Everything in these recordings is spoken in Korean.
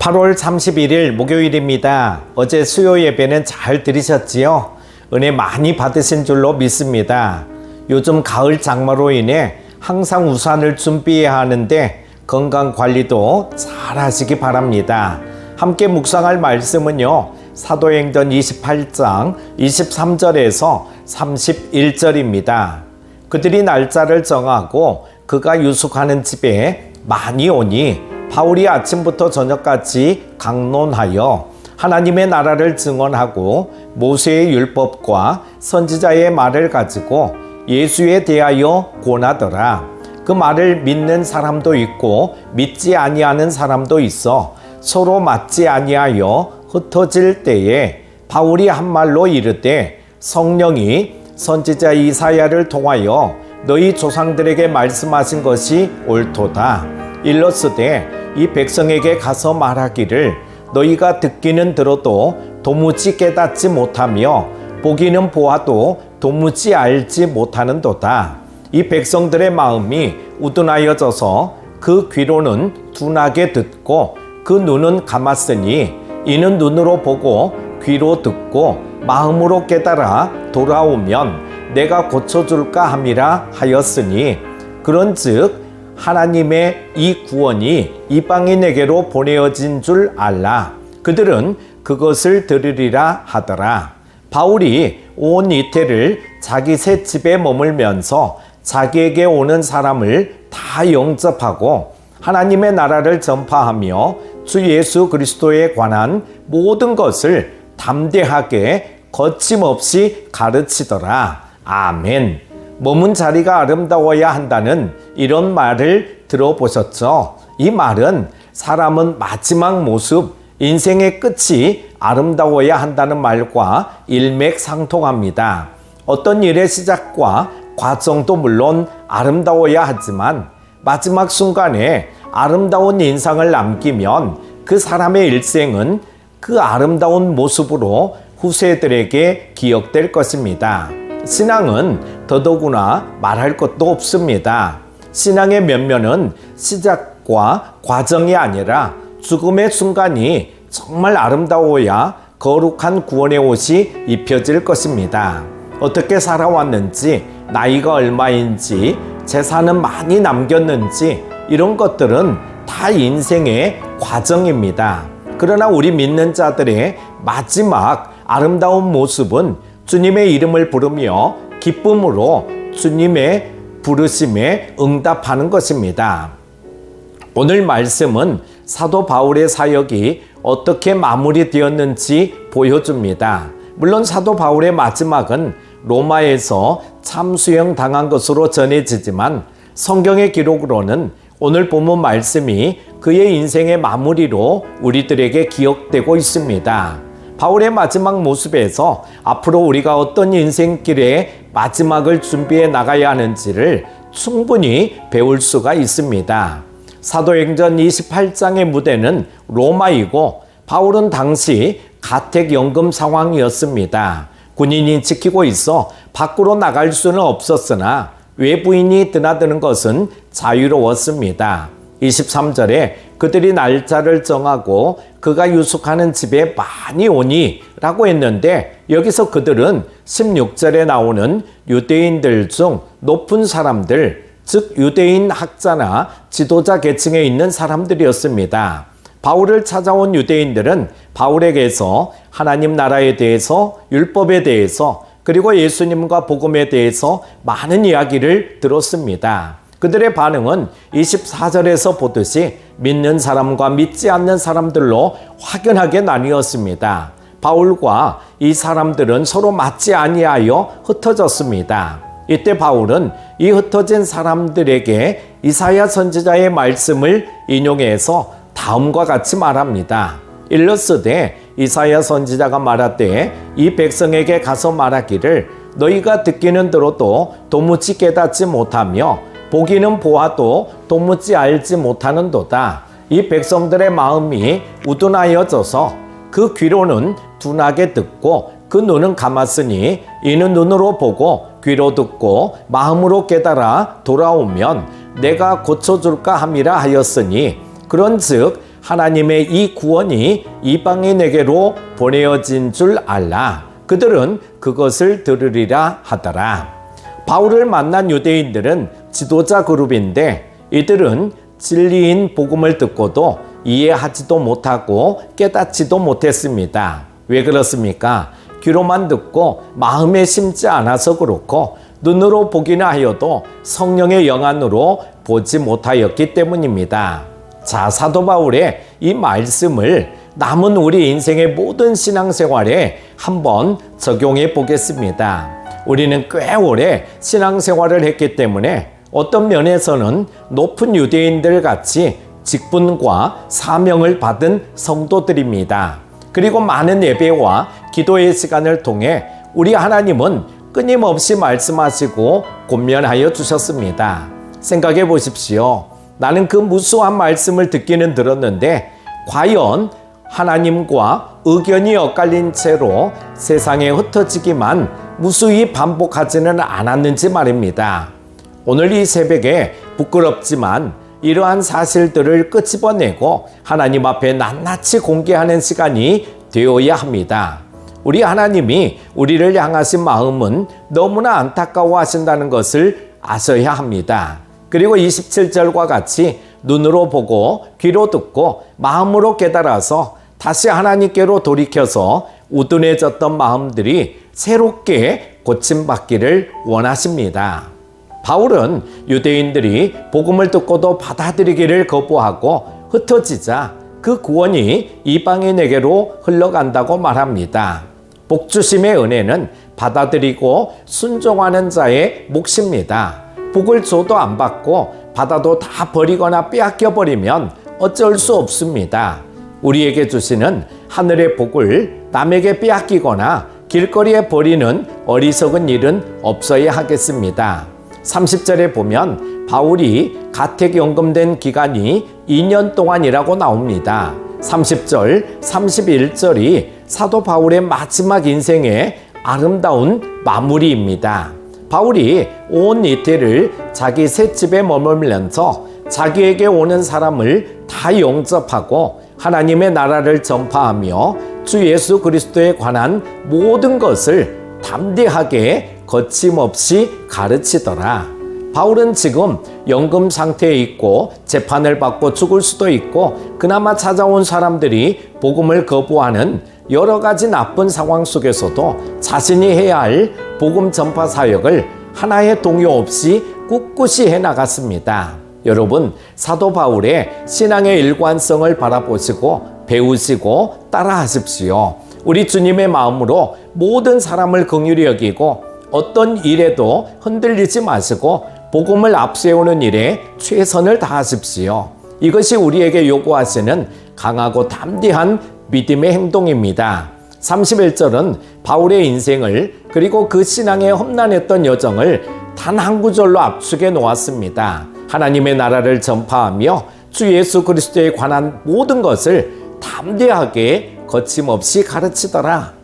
8월 31일 목요일입니다. 어제 수요 예배는 잘 들으셨지요? 은혜 많이 받으신 줄로 믿습니다. 요즘 가을 장마로 인해 항상 우산을 준비해야 하는데 건강 관리도 잘 하시기 바랍니다. 함께 묵상할 말씀은요. 사도행전 28장 23절에서 31절입니다. 그들이 날짜를 정하고 그가 유숙하는 집에 많이 오니 바울이 아침부터 저녁까지 강론하여 하나님의 나라를 증언하고 모세의 율법과 선지자의 말을 가지고 예수에 대하여 권하더라. 그 말을 믿는 사람도 있고 믿지 아니하는 사람도 있어 서로 맞지 아니하여 흩어질 때에 바울이 한 말로 이르되 성령이 선지자 이사야를 통하여 너희 조상들에게 말씀하신 것이 옳도다. 일러스되 이 백성에게 가서 말하기를 너희가 듣기는 들어도 도무지 깨닫지 못하며 보기는 보아도 도무지 알지 못하는도다. 이 백성들의 마음이 우둔하여져서 그 귀로는 둔하게 듣고 그 눈은 감았으니 이는 눈으로 보고 귀로 듣고 마음으로 깨달아 돌아오면 내가 고쳐줄까 함이라 하였으니 그런즉 하나님의 이 구원이 이방인에게로 보내어진 줄 알라. 그들은 그것을 들으리라 하더라. 바울이 온 이태를 자기 새 집에 머물면서 자기에게 오는 사람을 다 영접하고 하나님의 나라를 전파하며 주 예수 그리스도에 관한 모든 것을 담대하게 거침없이 가르치더라. 아멘. 머문 자리가 아름다워야 한다는 이런 말을 들어보셨죠? 이 말은 사람은 마지막 모습, 인생의 끝이 아름다워야 한다는 말과 일맥상통합니다. 어떤 일의 시작과 과정도 물론 아름다워야 하지만 마지막 순간에 아름다운 인상을 남기면 그 사람의 일생은 그 아름다운 모습으로 후세들에게 기억될 것입니다. 신앙은 더더구나 말할 것도 없습니다. 신앙의 면면은 시작과 과정이 아니라 죽음의 순간이 정말 아름다워야 거룩한 구원의 옷이 입혀질 것입니다. 어떻게 살아왔는지, 나이가 얼마인지, 재산은 많이 남겼는지, 이런 것들은 다 인생의 과정입니다. 그러나 우리 믿는 자들의 마지막 아름다운 모습은 주님의 이름을 부르며 기쁨으로 주님의 부르심에 응답하는 것입니다. 오늘 말씀은 사도 바울의 사역이 어떻게 마무리되었는지 보여줍니다. 물론 사도 바울의 마지막은 로마에서 참수형 당한 것으로 전해지지만 성경의 기록으로는 오늘 본문 말씀이 그의 인생의 마무리로 우리들에게 기억되고 있습니다. 바울의 마지막 모습에서 앞으로 우리가 어떤 인생길의 마지막을 준비해 나가야 하는지를 충분히 배울 수가 있습니다. 사도행전 28장의 무대는 로마이고 바울은 당시 가택연금 상황이었습니다. 군인이 지키고 있어 밖으로 나갈 수는 없었으나 외부인이 드나드는 것은 자유로웠습니다. 23절에 그들이 날짜를 정하고 그가 유숙하는 집에 많이 오니 라고 했는데 여기서 그들은 16절에 나오는 유대인들 중 높은 사람들, 즉 유대인 학자나 지도자 계층에 있는 사람들이었습니다. 바울을 찾아온 유대인들은 바울에게서 하나님 나라에 대해서 율법에 대해서 그리고 예수님과 복음에 대해서 많은 이야기를 들었습니다. 그들의 반응은 24절에서 보듯이 믿는 사람과 믿지 않는 사람들로 확연하게 나뉘었습니다. 바울과 이 사람들은 서로 맞지 아니하여 흩어졌습니다. 이때 바울은 이 흩어진 사람들에게 이사야 선지자의 말씀을 인용해서 다음과 같이 말합니다. 일러스되 이사야 선지자가 말하되 이 백성에게 가서 말하기를 너희가 듣기는 들어도 도무지 깨닫지 못하며 보기는 보아도 도무지 알지 못하는도다. 이 백성들의 마음이 우둔하여져서 그 귀로는 둔하게 듣고 그 눈은 감았으니 이는 눈으로 보고 귀로 듣고 마음으로 깨달아 돌아오면 내가 고쳐줄까 함이라 하였으니 그런즉 하나님의 이 구원이 이방인에게로 보내어진 줄 알라. 그들은 그것을 들으리라 하더라. 바울을 만난 유대인들은 지도자 그룹인데 이들은 진리인 복음을 듣고도 이해하지도 못하고 깨닫지도 못했습니다. 왜 그렇습니까? 귀로만 듣고 마음에 심지 않아서 그렇고 눈으로 보기나 하여도 성령의 영안으로 보지 못하였기 때문입니다. 자, 사도 바울의 이 말씀을 남은 우리 인생의 모든 신앙생활에 한번 적용해 보겠습니다. 우리는 꽤 오래 신앙생활을 했기 때문에 어떤 면에서는 높은 유대인들 같이 직분과 사명을 받은 성도들입니다. 그리고 많은 예배와 기도의 시간을 통해 우리 하나님은 끊임없이 말씀하시고 권면하여 주셨습니다. 생각해 보십시오. 나는 그 무수한 말씀을 듣기는 들었는데 과연 하나님과 의견이 엇갈린 채로 세상에 흩어지기만 무수히 반복하지는 않았는지 말입니다. 오늘 이 새벽에 부끄럽지만 이러한 사실들을 끄집어내고 하나님 앞에 낱낱이 공개하는 시간이 되어야 합니다. 우리 하나님이 우리를 향하신 마음은 너무나 안타까워 하신다는 것을 아셔야 합니다. 그리고 27절과 같이 눈으로 보고 귀로 듣고 마음으로 깨달아서 다시 하나님께로 돌이켜서 우둔해졌던 마음들이 새롭게 고침받기를 원하십니다. 바울은 유대인들이 복음을 듣고도 받아들이기를 거부하고 흩어지자 그 구원이 이방인에게로 흘러간다고 말합니다. 복주심의 은혜는 받아들이고 순종하는 자의 몫입니다. 복을 줘도 안 받고 받아도 다 버리거나 빼앗겨 버리면 어쩔 수 없습니다. 우리에게 주시는 하늘의 복을 남에게 빼앗기거나 길거리에 버리는 어리석은 일은 없어야 하겠습니다. 30절에 보면 바울이 가택 연금된 기간이 2년 동안이라고 나옵니다. 30절, 31절이 사도 바울의 마지막 인생의 아름다운 마무리입니다. 바울이 온 이태를 자기 새 집에 머물면서 자기에게 오는 사람을 다 영접하고 하나님의 나라를 전파하며 주 예수 그리스도에 관한 모든 것을 담대하게 거침없이 가르치더라. 바울은 지금 연금 상태에 있고 재판을 받고 죽을 수도 있고 그나마 찾아온 사람들이 복음을 거부하는 여러 가지 나쁜 상황 속에서도 자신이 해야 할 복음 전파 사역을 하나의 동요 없이 꿋꿋이 해 나갔습니다. 여러분, 사도 바울의 신앙의 일관성을 바라보시고 배우시고 따라하십시오. 우리 주님의 마음으로 모든 사람을 긍휼히 여기고 어떤 일에도 흔들리지 마시고 복음을 앞세우는 일에 최선을 다하십시오. 이것이 우리에게 요구하시는 강하고 담대한 믿음의 행동입니다. 31절은 바울의 인생을 그리고 그 신앙에 험난했던 여정을 단 한 구절로 압축해 놓았습니다. 하나님의 나라를 전파하며 주 예수 그리스도에 관한 모든 것을 담대하게 거침없이 가르치더라.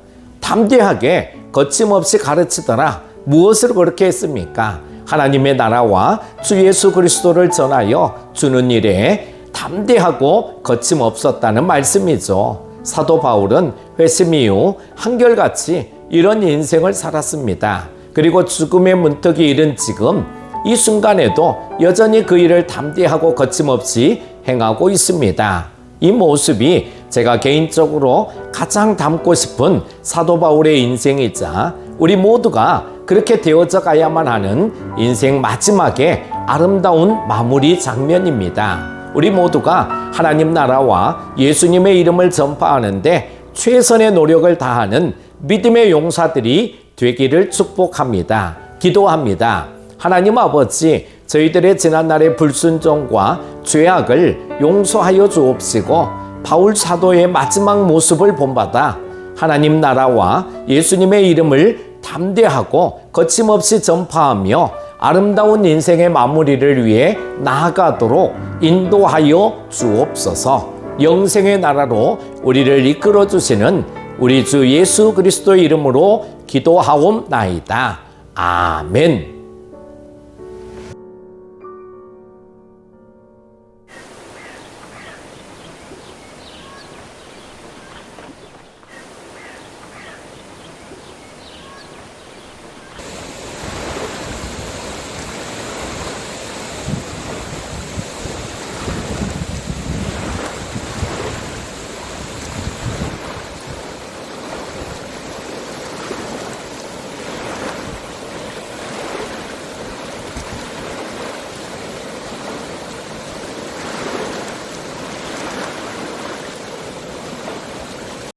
담대하게 거침없이 가르치더라. 무엇을 그렇게 했습니까? 하나님의 나라와 주 예수 그리스도를 전하여 주는 일에 담대하고 거침없었다는 말씀이죠. 사도 바울은 회심 이후 한결같이 이런 인생을 살았습니다. 그리고 죽음의 문턱이 이른 지금 이 순간에도 여전히 그 일을 담대하고 거침없이 행하고 있습니다. 이 모습이 제가 개인적으로 가장 담고 싶은 사도 바울의 인생이자 우리 모두가 그렇게 되어져 가야만 하는 인생 마지막의 아름다운 마무리 장면입니다. 우리 모두가 하나님 나라와 예수님의 이름을 전파하는데 최선의 노력을 다하는 믿음의 용사들이 되기를 축복합니다. 기도합니다. 하나님 아버지, 저희들의 지난날의 불순종과 죄악을 용서하여 주옵시고 바울 사도의 마지막 모습을 본받아 하나님 나라와 예수님의 이름을 담대하고 거침없이 전파하며 아름다운 인생의 마무리를 위해 나아가도록 인도하여 주옵소서. 영생의 나라로 우리를 이끌어 주시는 우리 주 예수 그리스도의 이름으로 기도하옵나이다. 아멘.